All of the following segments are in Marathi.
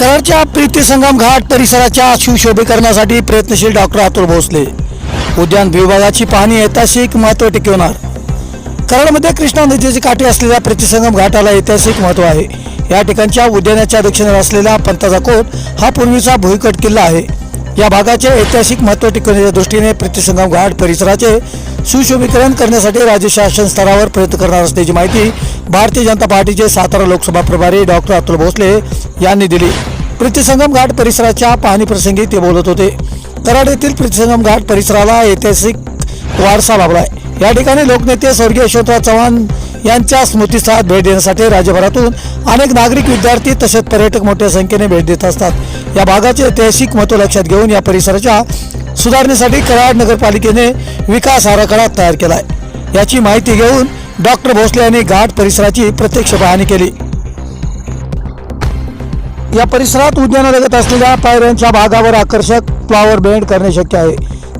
कराडच्या प्रीती संगम घाट परिसराच्या सुशोभीकरणासाठी प्रयत्नशील डॉक्टर अतुल भोसले. उद्यान विभागाची पाहणी ऐतिहासिक महत्त्व टिकवणार. कराडमध्ये कृष्णा नदीची काठी असलेल्या प्रतिसंगम घाटाला ऐतिहासिक महत्त्व आहे. या ठिकाणच्या उद्यानाच्या दक्षिणेला असलेला पंताचा कोट हा पूर्वीचा भुईकट किल्ला आहे. या भागाचे ऐतिहासिक महत्त्व टिकवण्याच्या दृष्टीने प्रतिसंगम घाट परिसराचे सुशोभीकरण करण्यासाठी राज्य शासन स्तरावर प्रयत्न करणार असल्याची माहिती भारतीय जनता पार्टीचे सातारा लोकसभा प्रभारी डॉक्टर अतुल भोसले यांनी दिली. प्रीतिसंगम घाट परिसराच्या पाहणीप्रसंगी ते बोलत होते. कराड येथील प्रतिसंगम घाट परिसराला ऐतिहासिक वारसा लाभलाय. या ठिकाणी लोकनेते स्वर्गीय यशवंतराव चव्हाण यांच्या स्मृतीस्थळात भेट देण्यासाठी राज्यभरातून अनेक नागरिक विद्यार्थी तसेच पर्यटक मोठ्या संख्येने भेट देत असतात. या भागाचे ऐतिहासिक महत्त्व लक्षात घेऊन या परिसराच्या सुधारणेसाठी कराड नगरपालिकेने विकास आराखडा तयार केला आहे याची माहिती घेऊन डॉक्टर भोसले यांनी घाट परिसराची प्रत्यक्ष पाहणी केली. या परिसरात उद्यानालगत असलेल्या पायऱ्यांच्या भागावर आकर्षक फ्लॉवर बेंड करणे शक्य आहे.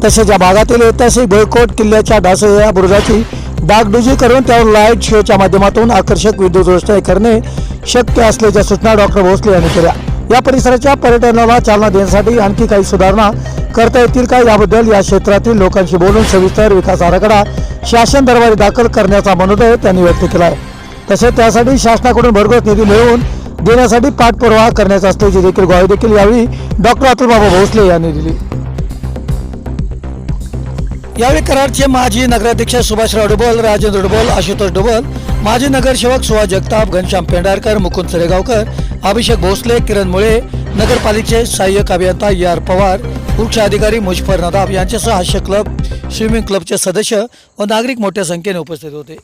तसेच या भागातील ऐतिहासिक भोयकोट किल्ल्याच्या ढासळलेल्या बुरुजाची डागडुजी करून त्यावर लाइट शोच्या माध्यमातून आकर्षक विद्युत रोषणाई करणे शक्य असल्याच्या सूचना डॉक्टर भोसले यांनी केल्या. या परिसराच्या पर्यटनाला चालना देण्यासाठी आणखी काही सुधारणा करता येतील का याबद्दल या क्षेत्रातील लोकांशी बोलून सविस्तर विकास आराखडा शासन दरबारी दाखल करण्याचा मनोदय त्यांनी व्यक्त केला आहे. तसेच त्यासाठी शासनाकडून भरघोस निधी मिळवून देण्यासाठी पाठपुरावा करण्याचा असल्याची देखील ग्वाही देखील यावेळी डॉक्टर अतुलबाबा भोसले यांनी दिली. यावेळी कराडचे माजी नगराध्यक्ष सुभाषराव डुबल राजेंद्र डुबल आशुतोष डुबल माजी नगरसेवक सुहास जगताप घनश्याम पेंढारकर मुकुंद सरेगावकर अभिषेक भोसले किरण मुळे नगरपालिकेचे सहाय्यक अभियंता ए आर. पवार वृक्ष अधिकारी मुजफर नदाब यांच्यासह हास्य क्लब स्विमिंग क्लबचे सदस्य व नागरिक मोठ्या संख्येने उपस्थित होते.